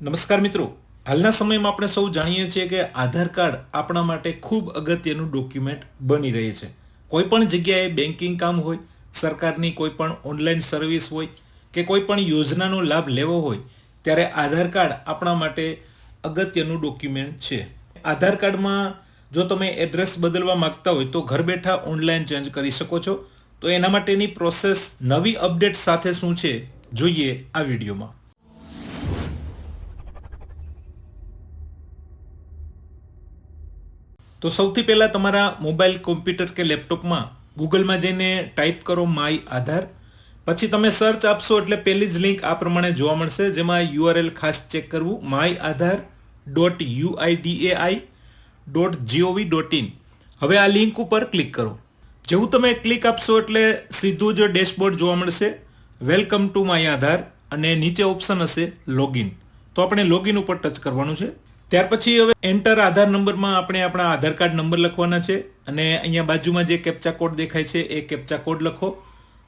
નમસ્કાર મિત્રો. હાલના સમયમાં આપણે સૌ જાણીએ છીએ કે આધાર કાર્ડ આપણા માટે ખૂબ અગત્યનું ડોક્યુમેન્ટ બની રહે છે. કોઈ પણ જગ્યાએ બેન્કિંગ કામ હોય, સરકારની કોઈ પણ ઓનલાઈન સર્વિસ હોય કે કોઈ પણ યોજનાનો લાભ લેવો હોય, ત્યારે આધાર કાર્ડ આપણા માટે અગત્યનું ડોક્યુમેન્ટ છે. આધાર કાર્ડમાં જો તમે એડ્રેસ બદલવા માંગતા હોય તો ઘર બેઠા ઓનલાઈન ચેન્જ કરી શકો છો. તો એના માટેની પ્રોસેસ નવી અપડેટ સાથે શું છે, જોઈએ આ વિડીયોમાં. તો સૌથી પહેલાં તમારા મોબાઈલ, કોમ્પ્યુટર કે લેપટોપમાં ગૂગલમાં જઈને ટાઈપ કરો માય આધાર. પછી તમે સર્ચ આપશો એટલે પહેલી જ લિંક આ પ્રમાણે જોવા મળશે, જેમાં યુઆરએલ ખાસ ચેક કરવું, my Aadhaar dot UIDAI dot GOV dot in. હવે આ લિંક ઉપર ક્લિક કરો. જેવું તમે ક્લિક આપશો એટલે સીધું જ ડેશબોર્ડ જોવા મળશે. વેલકમ ટુ માય આધાર અને નીચે ઓપ્શન હશે લોગિન. તો આપણે લોગિન ઉપર ટચ કરવાનું છે. ત્યાર પછી હવે એન્ટર આધાર નંબરમાં આપણે આપણા આધાર કાર્ડ નંબર લખવાના છે અને અહીંયા બાજુમાં જે કેપ્ચા કોડ દેખાય છે એ કેપ્ચા કોડ લખો.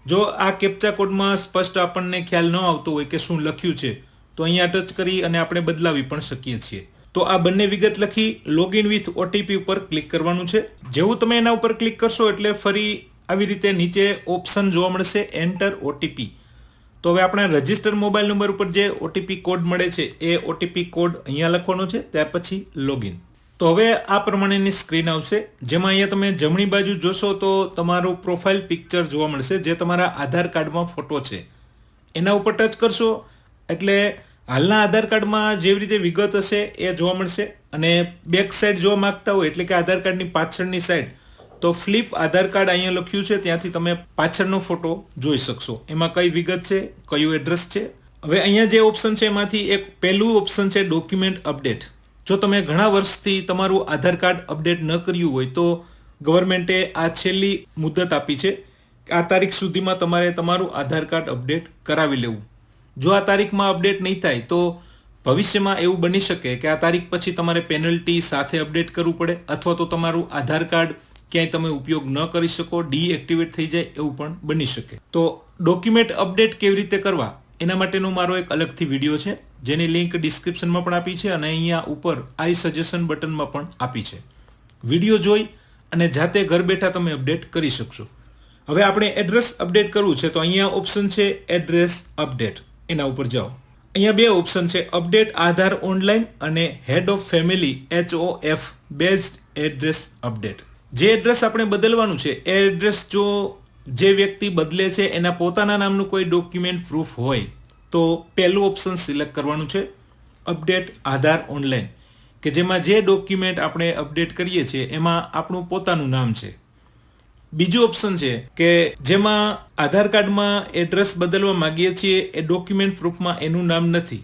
જો આ કેપ્ચા કોડમાં સ્પષ્ટ આપણને ખ્યાલ ન આવતો હોય કે શું લખ્યું છે, તો અહીંયા ટચ કરી અને આપણે બદલાવી પણ શકીએ છીએ. તો આ બંને વિગત લખી લોગિન વિથ ઓટીપી ઉપર ક્લિક કરવાનું છે. જેવું તમે એના ઉપર ક્લિક કરશો એટલે ફરી આવી રીતે નીચે ઓપ્શન જોવા મળશે એન્ટર ઓટીપી તો હવે આપણા રજિસ્ટર મોબાઈલ નંબર ઉપર જે ઓટીપી કોડ મળે છે, એ ઓટીપી કોડ અહીંયા લખવાનો છે, ત્યાર પછી લોગિન તો હવે આ પ્રમાણેની સ્ક્રીન આવશે. જેમાં અહીંયા તમે જમણી બાજુ જોશો તો તમારું પ્રોફાઇલ પિક્ચર જોવા મળશે, જે તમારા આધાર કાર્ડમાં ફોટો છે. એના ઉપર ટચ કરશો, એટલે હાલના આધાર કાર્ડમાં જેવી રીતે વિગત હશે એ જોવા મળશે. અને બેક સાઈડ જોવા માંગતા હોય, એટલે કે આધાર કાર્ડની પાછળની સાઈડ તો ફ્લિપ આધાર કાર્ડ અહીંયા લખ્યું છે, ત્યાંથી તમે પાછળનો ફોટો જોઈ શકશો. એમાં કઈ વિગત છે, કયું એડ્રેસ છે? હવે અહીંયા જે ઓપ્શન છે, એમાંથી એક પહેલું ઓપ્શન છે, ડોક્યુમેન્ટ અપડેટ. જો તમે ઘણા વર્ષથી તમારું આધાર કાર્ડ અપડેટ ન કર્યું હોય, તો ગવર્મેન્ટે આ છેલ્લી મુદત આપી છે કે આ તારીખ સુધીમાં તમારે તમારું આધાર કાર્ડ અપડેટ કરાવી લેવું. જો આ તારીખમાં અપડેટ નહીં થાય, તો ભવિષ્યમાં એવું બની શકે કે આ તારીખ પછી તમારે પેનલ્ટી સાથે અપડેટ કરવું પડે, અથવા તો તમારું આધાર કાર્ડ ક્યાંય તમે ઉપયોગ ન કરી શકો, ડીએક્ટિવેટ થઈ જાય એવું પણ બની શકે. તો ડોક્યુમેન્ટ અપડેટ કેવી રીતે કરવા? એના માટેનો મારો એક અલગથી વીડિયો છે, જેની લિંક ડિસ્ક્રિપ્શનમાં પણ આપી છે અને અહીંયા ઉપર આઈ સજેશન બટનમાં પણ આપી છે. વીડિયો જોઈ અને જાતે ઘર બેઠા તમે અપડેટ કરી શકશો. હવે આપણે એડ્રેસ અપડેટ કરવું છે, તો અહીંયા ઓપ્શન છે એડ્રેસ અપડેટ. એના ઉપર જાઓ. અહીંયા બે ઓપ્શન છે, અપડેટ આધાર ઓનલાઈન અને head of family, H O F based address update. જે એડ્રેસ આપણે બદલવાનું છે, એ એડ્રેસ જો જે વ્યક્તિ બદલે છે, એના પોતાના નામનું કોઈ ડોક્યુમેન્ટ પ્રૂફ હોય, તો પહેલું ઓપ્શન સિલેક્ટ કરવાનું છે, અપડેટ આધાર ઓનલાઈન. કે જેમાં જે ડોક્યુમેન્ટ આપણે અપડેટ કરીએ છીએ, એમાં આપણું પોતાનું નામ છે. બીજું ઓપ્શન છે કે જેમાં આધાર કાર્ડમાં એડ્રેસ બદલવા માંગીએ છીએ, એ ડોક્યુમેન્ટ પ્રૂફમાં એનું નામ નથી.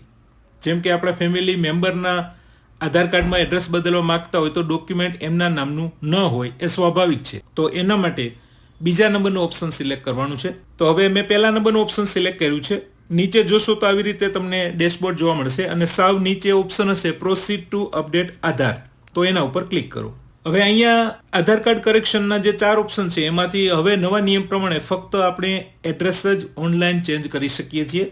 જેમ કે આપણા ફેમિલી મેમ્બરના આધાર કાર્ડમાં એડ્રેસ બદલવા માંગતા હોય તો ડોક્યુમેન્ટ એમના નામનું ન હોય એ સ્વાભાવિક છે. તો એના માટે બીજા નંબરનું ઓપ્શન સિલેક્ટ કરવાનું છે. તો હવે મેં પહેલા નંબરનું ઓપ્શન સિલેક્ટ કર્યું છે. નીચે જોશો તો આવી રીતે તમને ડેશબોર્ડ જોવા મળશે અને સાવ નીચે ઓપ્શન હશે પ્રોસીડ ટુ અપડેટ આધાર. તો એના ઉપર ક્લિક કરો. હવે અહીંયા આધાર કાર્ડ કરેક્શનના જે ચાર ઓપ્શન છે, એમાંથી હવે નવા નિયમ પ્રમાણે ફક્ત આપણે એડ્રેસ જ ઓનલાઈન ચેન્જ કરી શકીએ છીએ.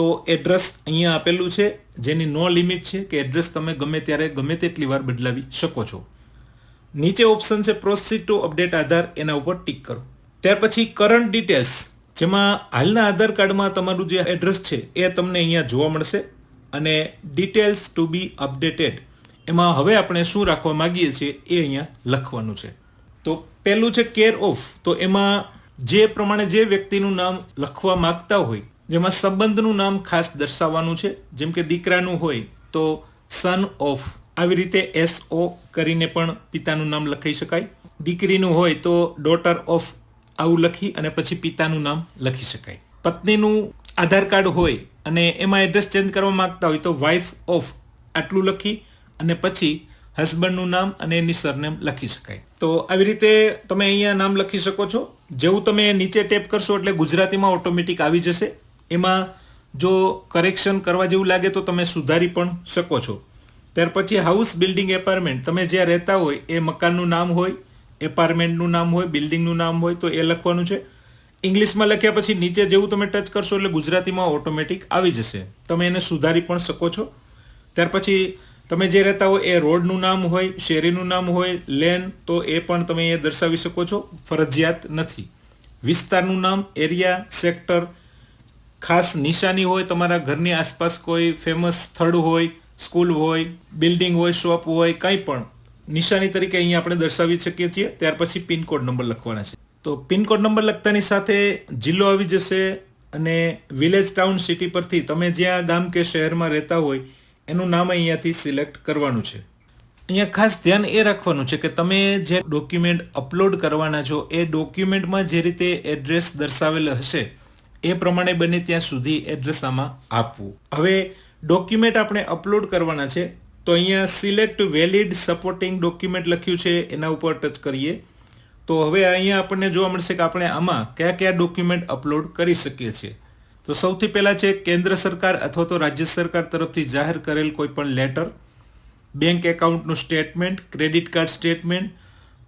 તો એડ્રેસ અહીંયા આપેલું છે, જેની નો લિમિટ છે કે એડ્રેસ તમે ગમે ત્યારે, ગમે તેટલી વાર બદલાવી શકો છો. નીચે ઓપ્શન છે પ્રોસીડ ટુ અપડેટ આધાર, એના ઉપર ટિક કરો. ત્યાર પછી કરંટ ડિટેલ્સ જેમાં હાલના આધાર કાર્ડમાં તમારું જે એડ્રેસ છે, એ તમને અહીંયા જોવા મળશે. અને ડિટેલ્સ ટુ બી અપડેટેડ એમાં હવે આપણે શું રાખવા માગીએ છીએ, એ અહીંયા લખવાનું છે. તો પહેલું છે કેર ઓફ તો એમાં જે પ્રમાણે જે વ્યક્તિનું નામ લખવા માગતા હોય જેમાં સંબંધનું નામ ખાસ દર્શાવવાનું છે. જેમ કે દીકરાનું હોય તો સન ઓફ આવી રીતે એસ ઓ કરીને પણ પિતાનું નામ લખી શકાય. દીકરીનું હોય તો ડોટર ઓફ આવું લખી અને પછી પિતાનું નામ લખી શકાય. પત્નીનું આધાર કાર્ડ હોય અને એમાં એડ્રેસ ચેન્જ કરવા માંગતા હોય તો વાઇફ ઓફ આટલું લખી અને પછી હસબન્ડનું નામ અને એની સરનેમ લખી શકાય. તો આવી રીતે તમે અહીંયા નામ લખી શકો છો. જેવું તમે નીચે ટેપ કરશો એટલે ગુજરાતીમાં ઓટોમેટિક આવી જશે. એમાં જો કરેક્શન કરવા જેવું લાગે તો તમે સુધારી પણ શકો છો. ત્યાર પછી હાઉસ બિલ્ડિંગ એપાર્ટમેન્ટ તમે જ્યાં રહેતા હોય, એ મકાનનું નામ હોય એપાર્ટમેન્ટનું નામ હોય બિલ્ડિંગનું નામ હોય, તો એ લખવાનું છે. ઇંગ્લિશમાં લખ્યા પછી નીચે જેવું તમે ટચ કરશો એટલે ગુજરાતીમાં ઓટોમેટિક આવી જશે. તમે એને સુધારી પણ શકો છો. ત્યાર પછી તમે જે રહેતા હોય, એ રોડનું નામ હોય, શેરીનું નામ હોય લેન તો એ પણ તમે એ દર્શાવી શકો છો. ફરજિયાત નથી. વિસ્તારનું નામ એરિયા સેક્ટર ખાસ નિશાની હોય, તમારા ઘરની આસપાસ કોઈ ફેમસ સ્થળ હોય સ્કૂલ હોય બિલ્ડિંગ હોય શોપ હોય, કંઈ પણ, નિશાની તરીકે અહીંયા આપણે દર્શાવી શકીએ છીએ. ત્યાર પછી પિનકોડ નંબર લખવાના છે. તો પિનકોડ નંબર લખતાની સાથે જિલ્લો આવી જશે અને વિલેજ ટાઉન સિટી પરથી તમે જ્યાં ગામ કે શહેરમાં રહેતા હોય, એનું નામ અહીંયાથી સિલેક્ટ કરવાનું છે. અહીંયા ખાસ ધ્યાન એ રાખવાનું છે કે તમે જે ડોક્યુમેન્ટ અપલોડ કરવાના છો, એ ડોક્યુમેન્ટમાં જે રીતે એડ્રેસ દર્શાવેલ હશે એ પ્રમાણે બને ત્યાં સુધી એડ્રેસ આમાં આપવું. હવે ડોક્યુમેન્ટ આપણે અપલોડ કરવાના છે, તો અહીંયા સિલેક્ટ વેલિડ સપોર્ટિંગ ડોક્યુમેન્ટ લખ્યું છે, એના ઉપર ટચ કરીએ. તો હવે અહીંયા આપણને જોવા મળશે કે આપણે આમાં કયા કયા ડોક્યુમેન્ટ અપલોડ કરી શકીએ છીએ. તો સૌથી પહેલાં છે કેન્દ્ર સરકાર અથવા તો રાજ્ય સરકાર તરફથી જાહેર કરેલ કોઈ પણ letter bank એકાઉન્ટનું statement credit card statement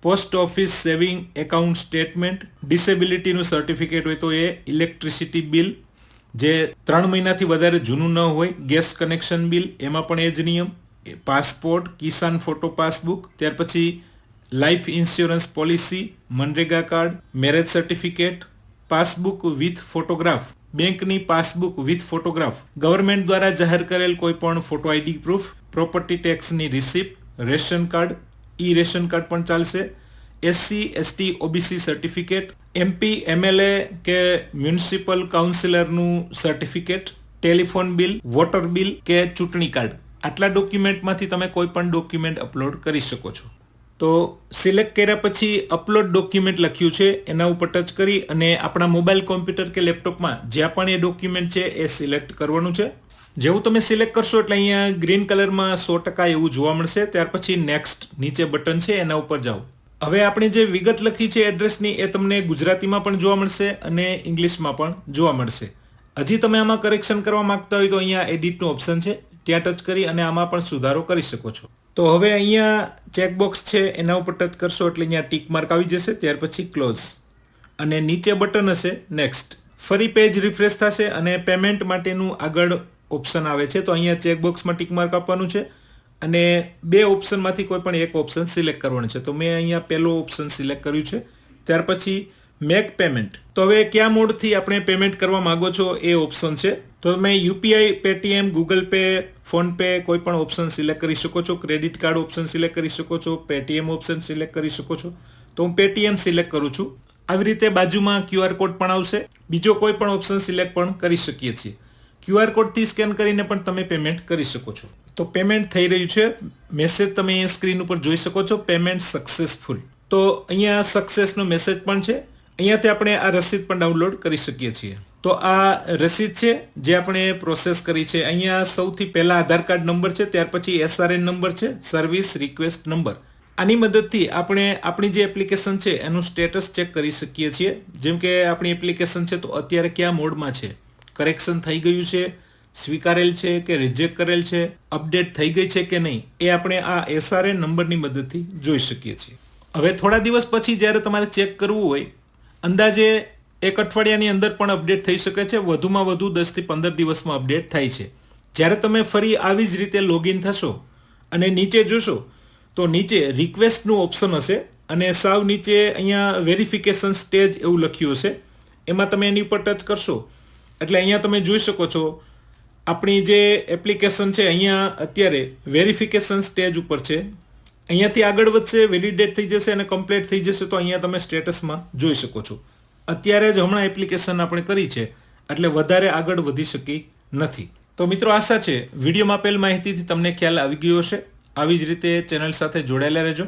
post office saving account statement, ડિસેબિલિટીનું certificate હોય તો એ ઇલેક્ટ્રિસિટી બિલ, જે ત્રણ મહિનાથી વધારે જૂનું ન હોય, ગેસ કનેક્શન બિલ, એમાં પણ એ જ નિયમ પાસપોર્ટ, કિસાન ફોટો પાસબુક, ત્યાર પછી life insurance policy, MNREGA card, marriage certificate, passbook with photograph, બેંકની પાસબુક વિથ ફોટોગ્રાફ. ગવર્મેન્ટ દ્વારા જાહેર કરેલ કોઈ પણ photo ID proof, property ટેક્સની receipt, ration card E ration card પણ ચાલશે. SC ST OBC certificate MP MLA કે municipal કાઉન્સિલરનું certificate telephone bill water bill કે ચૂંટણી કાર્ડ. આટલા ડોક્યુમેન્ટમાંથી તમે કોઈ પણ ડોક્યુમેન્ટ અપલોડ કરી શકો છો. તો સિલેક્ટ કર્યા પછી અપલોડ ડોક્યુમેન્ટ લખ્યું છે, એના ઉપર ટચ કરી અને આપણા મોબાઈલ કોમ્પ્યુટર કે લેપટોપમાં જ્યાં પણ એ ડોક્યુમેન્ટ છે, એ સિલેક્ટ કરવાનું છે. જેવું તમે સિલેક્ટ કરશો એટલે અહીંયા ગ્રીન કલરમાં સો ટકા એવું જોવા મળશે. ત્યાર પછી નેક્સ્ટ નીચે બટન છે, એના ઉપર જાઓ. હવે આપણે જે વિગત લખી છે એડ્રેસની, એ તમને ગુજરાતીમાં પણ જોવા મળશે અને ઇંગ્લિશમાં પણ જોવા મળશે. હજી તમે આમાં કરેક્શન કરવા માંગતા હોય તો અહીંયા એડિટનું ઓપ્શન છે. ત્યાં ટચ કરી અને આમાં પણ સુધારો કરી શકો છો. તો હવે અહીંયા ચેકબોક્સ છે, એના ઉપર ટચ કરશો એટલે અહીંયા ટીક માર્ક આવી જશે. ત્યાર પછી ક્લોઝ અને નીચે બટન હશે નેક્સ્ટ ફરી પેજ રિફ્રેશ થશે અને પેમેન્ટ માટેનું આગળ ઓપ્શન આવે છે. તો અહીંયા ચેકબોક્સમાં ટીક માર્ક આપવાનું છે અને બે ઓપ્શનમાંથી કોઈ પણ એક ઓપ્શન સિલેક્ટ કરવાનું છે. તો મેં અહીંયા પહેલો ઓપ્શન સિલેક્ટ કર્યું છે. ત્યાર પછી મેક પેમેન્ટ તો હવે કયા મોડથી આપણે પેમેન્ટ કરવા માંગો છો એ ઓપ્શન છે. તો તમે UPI, Paytm, Google Pay, PhonePe કોઈ પણ ઓપ્શન સિલેક્ટ કરી શકો છો. ક્રેડિટ કાર્ડ ઓપ્શન સિલેક્ટ કરી શકો છો. પેટીએમ ઓપ્શન સિલેક્ટ કરી શકો છો. તો હું પેટીએમ સિલેક્ટ કરું છું. આવી રીતે બાજુમાં ક્યુઆર કોડ પણ આવશે. બીજો કોઈ પણ ઓપ્શન સિલેક્ટ પણ કરી શકીએ છીએ. ક્યુઆર કોડથી સ્કેન કરીને પણ તમે પેમેન્ટ કરી શકો છો. તો પેમેન્ટ થઈ રહ્યું છે. મેસેજ તમે અહીંયા સ્ક્રીન ઉપર જોઈ શકો છો. પેમેન્ટ સક્સેસફુલ તો અહીંયા સક્સેસનો મેસેજ પણ છે. અહીંયાથી આપણે આ રસીદ પણ ડાઉનલોડ કરી શકીએ છીએ. તો આ રસીદ છે, જે આપણે પ્રોસેસ કરી છે. અહીંયા સૌથી પહેલા આધાર કાર્ડ નંબર છે, ત્યાર પછી એસઆરએન નંબર છે સર્વિસ રિક્વેસ્ટ નંબર આની મદદથી આપણે આપણી જે એપ્લિકેશન છે, એનું સ્ટેટસ ચેક કરી શકીએ છીએ. જેમ કે આપણી એપ્લિકેશન છે, તો અત્યારે કયા મોડમાં છે? કરેક્શન થઈ ગયું છે, સ્વીકારેલ છે કે રિજેક્ટ કરેલ છે અપડેટ થઈ ગઈ છે કે નહીં, એ આપણે આ એસઆરએ નંબરની મદદથી જોઈ શકીએ છીએ. હવે થોડા દિવસ પછી જ્યારે તમારે ચેક કરવું હોય, અંદાજે એક અઠવાડિયાની અંદર પણ અપડેટ થઈ શકે છે, વધુમાં વધુ દસથી પંદર દિવસમાં અપડેટ થાય છે. જ્યારે તમે ફરી આવી જ રીતે લોગિન થશો અને નીચે જોશો, તો નીચે રિક્વેસ્ટનું ઓપ્શન હશે અને સાવ નીચે અહીંયા વેરિફિકેશન સ્ટેજ એવું લખ્યું હશે. એમાં તમે એની ઉપર ટચ કરશો એટલે અહીંયા તમે જોઈ શકો છો, આપણી જે એપ્લિકેશન છે અહીંયા અત્યારે વેરિફિકેશન સ્ટેજ ઉપર છે. અહીંયાથી આગળ વધશે વેલિડેટ થઈ જશે અને કમ્પ્લીટ થઈ જશે તો અહીંયા તમે સ્ટેટસમાં જોઈ શકો છો. અત્યારે જ હમણાં એપ્લિકેશન આપણે કરી છે, એટલે વધારે આગળ વધી શકી નથી. તો મિત્રો આશા છે, વિડીયોમાં આપેલ માહિતીથી તમને ખ્યાલ આવી ગયો હશે. આવી જ રીતે ચેનલ સાથે જોડાયેલા રહેજો.